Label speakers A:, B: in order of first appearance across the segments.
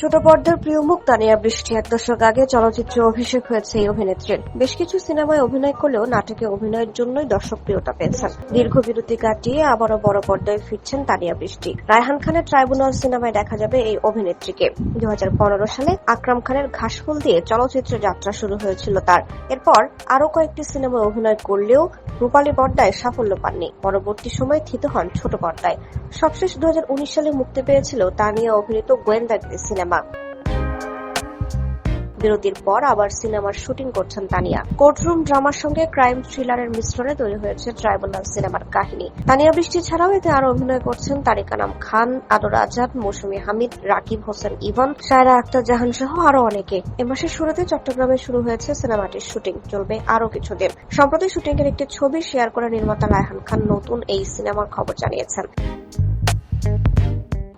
A: ছোট পর্দার প্রিয় মুখ তানিয়া বৃষ্টি। এক দশক আগে চলচ্চিত্রে অভিষেক হয়েছে এই অভিনেত্রীর। বেশ কিছু সিনেমায় অভিনয় করলেও নাটকে অভিনয়ের জন্যই দর্শক প্রিয়তা পেয়েছেন। দীর্ঘ বিরতি কাটিয়ে আবারও বড় পর্দায় ফিরছেন তানিয়া বৃষ্টি। রায়হান খানের ট্রাইব্যুনাল সিনেমায় দেখা যাবে এই অভিনেত্রীকে। দু হাজার পনেরো সালে আকরাম খানের ঘাসফুল দিয়ে চলচ্চিত্র যাত্রা শুরু হয়েছিল তার। এরপর আরও কয়েকটি সিনেমায় অভিনয় করলেও রূপালী পর্দায় সাফল্য পাননি। পরবর্তী সময় থিত হন ছোট পর্দায়। সবশেষ দু হাজার উনিশ সালে মুক্তি পেয়েছিল তানিয়া অভিনীত গোয়েন্দাগিরি সিনেমা। বিরতির পর আবার সিনেমার শুটিং করছেন তানিয়া। কোর্টরুম ড্রামার সঙ্গে ক্রাইম থ্রিলারের মিশ্রণে তৈরি হয়েছে ট্রাইব্যুনাল সিনেমার কাহিনী। তানিয়া বৃষ্টি ছাড়াও এতে আরও অভিনয় করছেন তারিকা নাম খান আদর আজাদ মৌসুমী হামিদ, রাকিব হোসেন ইভন সায়রা আক্তার জাহান সহ আরও অনেকে। এ মাসের শুরুতে চট্টগ্রামে শুরু হয়েছে সিনেমাটির শুটিং, চলবে আরও কিছুদিন। সম্প্রতি শুটিং এর একটি ছবি শেয়ার করে নির্মাতা রায়হান খান নতুন এই সিনেমার খবর জানিয়েছেন।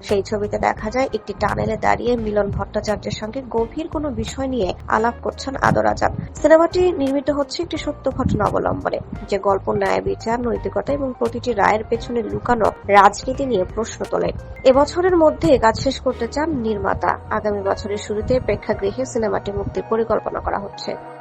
A: সেই ছবিতে দেখা যায় একটি টানেলে দাঁড়িয়ে মিলন ভট্টাচার্যের সঙ্গে গভীর কোনো বিষয় নিয়ে আলাপ করছেন আদর আজাদ। সিনেমাটি নির্মিত হচ্ছে একটি সত্য ঘটনা অবলম্বনে, যে গল্প ন্যায় বিচার, নৈতিকতা এবং প্রতিটি রায়ের পেছনে লুকানো রাজনীতি নিয়ে প্রশ্ন তোলে। এবছরের মধ্যে কাজ শেষ করতে চান নির্মাতা। আগামী বছরের শুরুতে প্রেক্ষাগৃহে সিনেমাটি মুক্তির পরিকল্পনা করা হচ্ছে।